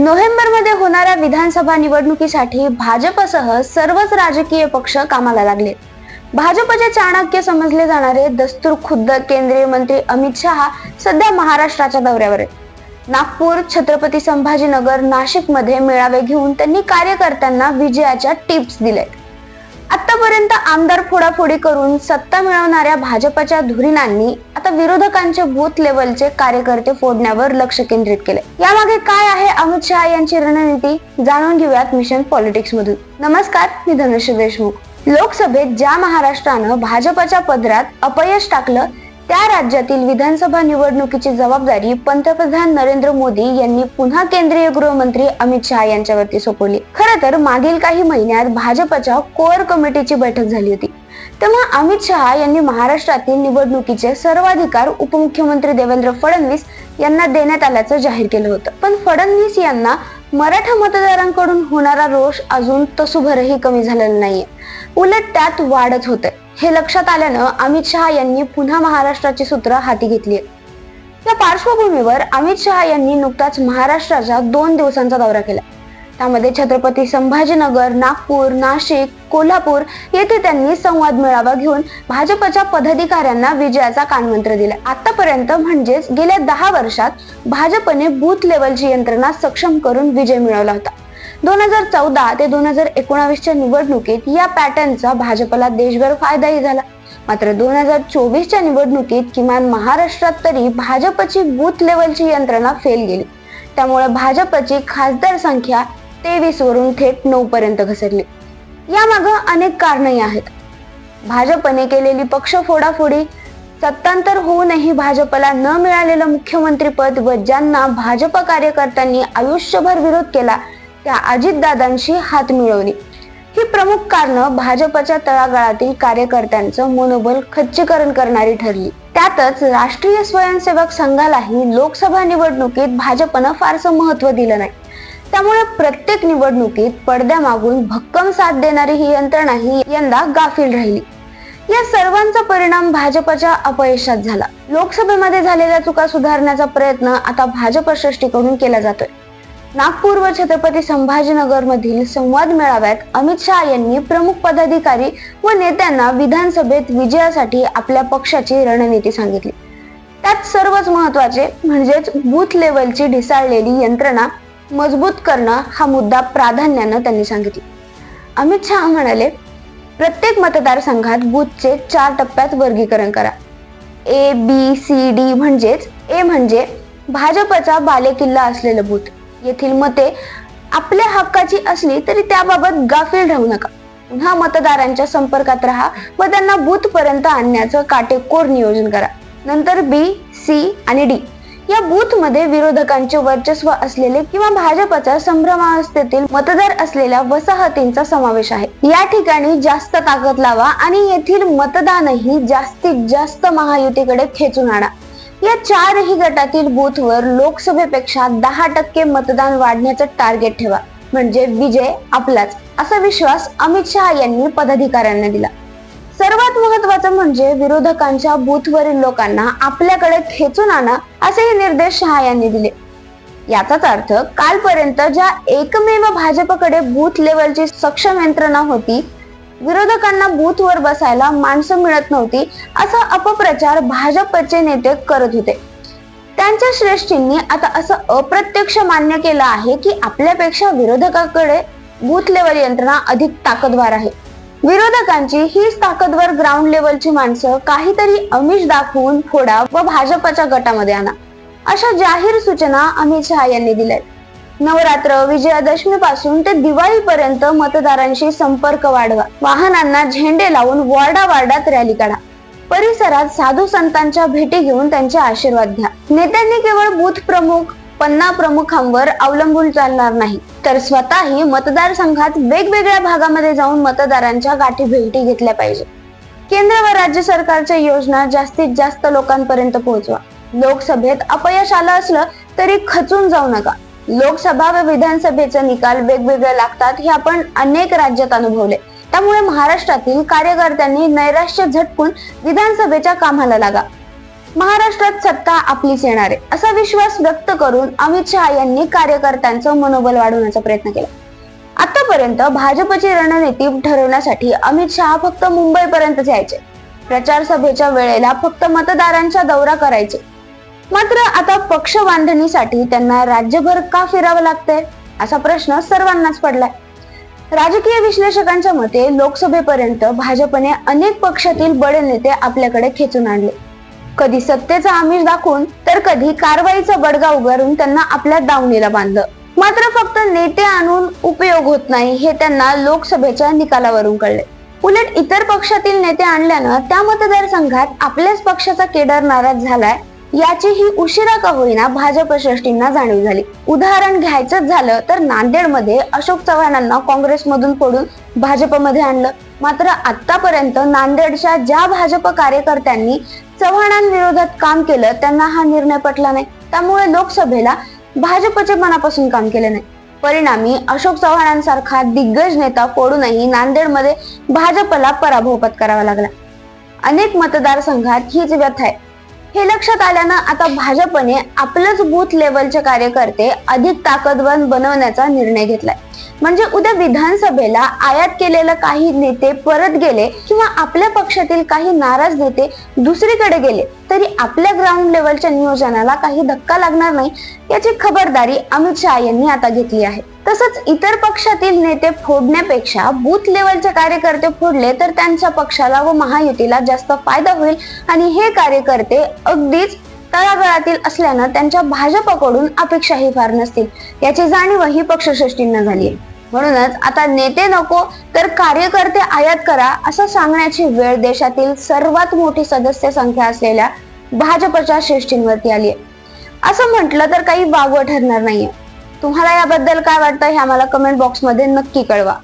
नोव्हेंबरमध्ये होणाऱ्या विधानसभा निवडणुकीसाठी भाजपसह सर्वच राजकीय पक्ष कामाला लागले. भाजपचे चाणक्य समजले जाणारे दस्तूर खुद्द केंद्रीय मंत्री अमित शहा सध्या महाराष्ट्राच्या दौऱ्यावर आहेत. नागपूर छत्रपती संभाजीनगर नाशिकमध्ये मेळावे घेऊन त्यांनी कार्यकर्त्यांना विजयाच्या टिप्स दिलेत आतापर्यंत आमदार फोडाफोडी करून सत्ता मिळवणाऱ्या भाजपच्या धुरीणांनी आता विरोधकांचे बूथ लेवलचे कार्यकर्ते फोडण्यावर लक्ष केंद्रित केले. यामागे काय आहे अमित शहा यांची रणनीती? जाणून घेऊयात मिशन पॉलिटिक्स मधून. नमस्कार मी धनुष्य देशमुख. लोकसभेत ज्या महाराष्ट्रानं भाजपच्या पदरात अपयश टाकलं त्या राज्यातील विधानसभा निवडणुकीची जबाबदारी पंतप्रधान नरेंद्र मोदी यांनी पुन्हा केंद्रीय गृहमंत्री अमित शहा यांच्यावरती सोपवली. खर तर मागील काही महिन्यात भाजपच्या कोअर कमिटीची बैठक झाली होती. तेव्हा अमित शहा यांनी महाराष्ट्रातील निवडणुकीचे सर्वाधिकार उपमुख्यमंत्री देवेंद्र फडणवीस यांना देण्यात आल्याचं जाहीर केलं होतं. पण फडणवीस यांना मराठा मतदारांकडून होणारा रोष अजून तसुभरही कमी झालेला नाहीये. उलट त्यात वाढत होते हे लक्षात आल्यानं अमित शहा यांनी पुन्हा महाराष्ट्राची सूत्र हाती घेतली आहेत या पार्श्वभूमीवर अमित शहा यांनी नुकताच महाराष्ट्राचा दोन दिवसांचा दौरा केला. त्यामध्ये छत्रपती संभाजीनगर नागपूर नाशिक कोल्हापूर येथे त्यांनी संवाद मेळावा घेऊन भाजपच्या पदाधिकाऱ्यांना विजयाचा कानमंत्र दिला. आतापर्यंत म्हणजेच गेल्या दहा वर्षात भाजपने बूथ लेवलची यंत्रणा सक्षम करून विजय मिळवला होता. दोन हजार चौदा ते दोन हजार एकोणावीसच्या निवडणुकीत या पॅटर्नचा भाजपला देशभर फायदाही झाला. मात्र दोन हजार चोवीसच्या निवडणुकीत किमान महाराष्ट्रात तरी भाजपची बूथ लेवलची यंत्रणा फेल गेली. त्यामुळे भाजपची खासदार संख्या तेवीस वरून थेट नऊ पर्यंत घसरली. यामागं अनेक कारणही आहेत. भाजपने केलेली पक्ष फोडाफोडी सत्तांतर होऊनही भाजपला न मिळालेलं मुख्यमंत्रीपद व ज्यांना भाजप कार्यकर्त्यांनी आयुष्यभर विरोध केला त्या अजितदादांशी हात मिळवली. ही प्रमुख कारणं भाजपच्या तळागाळातील कार्यकर्त्यांचं मनोबल खच्चीकरण करणारी ठरली. त्यातच राष्ट्रीय स्वयंसेवक संघालाही लोकसभा निवडणुकीत भाजपनं फारसं महत्त्व दिलं नाही. त्यामुळे प्रत्येक निवडणुकीत पडद्यामागून भक्कम साथ देणारी ही यंत्रणा ही यंदा गाफील राहिली. या सर्वांचा परिणाम भाजपच्या अपयशात झाला. लोकसभेमध्ये झालेल्या चुका सुधारण्याचा प्रयत्न आता भाजप सृष्टीकडून केला जातोय. नागपूर व छत्रपती संभाजीनगर मधील संवाद मेळाव्यात अमित शहा यांनी प्रमुख पदाधिकारी व नेत्यांना विधानसभेत विजयासाठी आपल्या पक्षाची रणनीती सांगितली. त्यात सर्वच महत्त्वाचे म्हणजेच बूथ लेवलची ढिसाळलेली यंत्रणा मजबूत करणं हा मुद्दा प्राधान्यानं त्यांनी सांगितला. अमित शहा म्हणाले प्रत्येक मतदारसंघात बूथचे चार टप्प्यात वर्गीकरण करा. ए बी सी डी म्हणजेच ए म्हणजे भाजपचा बालेकिल्ला असलेलं बूथ. येथील मते आपल्या हक्काची असली तरी त्याबाबत गाफील राहू नका. पुन्हा मतदारांच्या संपर्कात राहा व त्यांना बूथपर्यंत आणण्याचं काटेकोर नियोजन करा. नंतर बी सी आणि डी या बूथमध्ये विरोधकांचे वर्चस्व असलेले किंवा भाजपच्या संभ्रमावस्थेतील मतदार असलेल्या वसाहतींचा समावेश आहे. या ठिकाणी जास्त ताकद लावा आणि येथील मतदानही जास्तीत जास्त महायुतीकडे खेचून आणा. या चारही गटातील बूथवर लोकसभेपेक्षा दहा टक्के मतदान वाढण्याचं टार्गेट ठेवा. म्हणजे विजय आपलाच असा विश्वास अमित शहा यांनी पदाधिकाऱ्यांना दिला. सर्वात महत्वाचं म्हणजे विरोधकांच्या बूथवरील लोकांना आपल्याकडे खेचून आणा असेही निर्देश शहा यांनी दिले. याचाच अर्थ कालपर्यंत ज्या एकमेव भाजपकडे बूथ लेवलची सक्षम यंत्रणा होती विरोधकांना बूथवर बसायला माणसं मिळत नव्हती असा अपप्रचार भाजपचे नेते करत होते. त्यांच्या श्रेष्ठींनी आता असं अप्रत्यक्ष मान्य केलं आहे की आपल्यापेक्षा विरोधकाकडे बूथ लेवल यंत्रणा अधिक ताकदवार आहे. विरोधकांची हीच ताकदवर ग्राउंड लेवलची माणसं काहीतरी अमिष दाखवून फोडा व भाजपच्या गटामध्ये आणा. अशा जाहीर सूचना अमित शहा यांनी दिल्या नवरात्र विजयादशमी पासून ते दिवाळीपर्यंत मतदारांशी संपर्क वाढवा. वाहनांना झेंडे लावून वॉर्डा वार्डात रॅली काढा. परिसरात साधू संतांच्या भेटी घेऊन त्यांचे आशीर्वाद घ्या. नेत्यांनी केवळ बूथ प्रमुख पन्ना प्रमुखांवर अवलंबून चालणार नाही. तर स्वतःही मतदारसंघात वेगवेगळ्या भागामध्ये जाऊन मतदारांच्या गाठी भेटी घेतल्या पाहिजे. केंद्र व राज्य सरकारच्या योजना जास्तीत जास्त लोकांपर्यंत पोहोचवा. लोकसभेत अपयश आलं असलं तरी खचून जाऊ नका. लोकसभा व विधानसभेचे निकाल वेगवेगळे लागतात हे आपण अनेक राज्यात अनुभवले. त्यामुळे महाराष्ट्रातील कार्यकर्त्यांनी नैराश्य झटकून विधानसभेच्या कामाला लागा. महाराष्ट्रात सत्ता आपलीच येणार आहे. असा विश्वास व्यक्त करून अमित शहा यांनी कार्यकर्त्यांचं मनोबल वाढवण्याचा प्रयत्न केला. आतापर्यंत भाजपची रणनीती ठरवण्यासाठी अमित शहा फक्त मुंबईपर्यंतच यायचे. प्रचार सभेच्या वेळेला फक्त मतदारांचा दौरा करायचे. मात्र आता पक्ष बांधणीसाठी त्यांना राज्यभर का फिरावं लागतंय? असा प्रश्न सर्वांनाच पडलाय. राजकीय विश्लेषकांच्या मते लोकसभेपर्यंत भाजपने अनेक पक्षातील बडे नेते आपल्याकडे खेचून आणले. कधी सत्तेचा आमिष दाखवून तर कधी कारवाईचा बडगा उगारून त्यांना आपल्या दावणीला बांधलं. मात्र फक्त नेते आणून उपयोग होत नाही हे त्यांना लोकसभेच्या निकालावरून कळले. उलट इतर पक्षातील नेते आणल्यानं त्या मतदारसंघात आपल्याच पक्षाचा केडर नाराज झालाय याची ही उशिरा का होईना भाजप श्रेष्ठींना जाणीव झाली. उदाहरण घ्यायचंच झालं तर नांदेडमध्ये अशोक चव्हाणांना काँग्रेसमधून पडून भाजपमध्ये आणलं. मात्र आतापर्यंत नांदेडच्या ज्या भाजप कार्यकर्त्यांनी चव्हाणांविरोधात काम केलं त्यांना हा निर्णय पटला नाही. त्यामुळे लोकसभेला भाजपचे मनापासून काम केले नाही. परिणामी अशोक चव्हाणांसारखा दिग्गज नेता फोडूनही नांदेडमध्ये भाजपला पराभव पत्करावा लागला. अनेक मतदारसंघात हीच व्यथा आहे. हे लक्षात आल्यानं आता भाजपने आपलंच बूथ लेवलचे कार्यकर्ते अधिक ताकदवान बनवण्याचा निर्णय घेतलाय. म्हणजे उद्या विधानसभेला आयात केलेलं काही नेते परत गेले किंवा आपल्या पक्षातील काही नाराज नेते दुसरीकडे गेले तरी आपल्या ग्राउंड लेवलच्या नियोजनाला काही धक्का लागणार नाही याची खबरदारी अमित शहा यांनी आता घेतली आहे. तसंच इतर पक्षातील नेते फोडण्यापेक्षा बूथ लेवलचे कार्यकर्ते फोडले तर त्यांच्या पक्षाला व महायुतीला जास्त फायदा होईल आणि हे कार्यकर्ते अगदीच तळागाळातील असल्यानं त्यांच्या भाजपकडून अपेक्षाही फार नसतील. याची जाणीवही पक्षश्रेष्ठींना झाली आहे. म्हणूनच आता नेते नको तर कार्यकर्ते आयात करा असं सांगण्याची वेळ देशातील सर्वात मोठी सदस्य संख्या असलेल्या भाजपच्या श्रेष्ठींवरती आली आहे असं म्हटलं तर काही वागवं ठरणार नाहीये. तुम्हाला याबद्दल काय वाटतं हे आम्हाला कमेंट बॉक्समध्ये नक्की कळवा.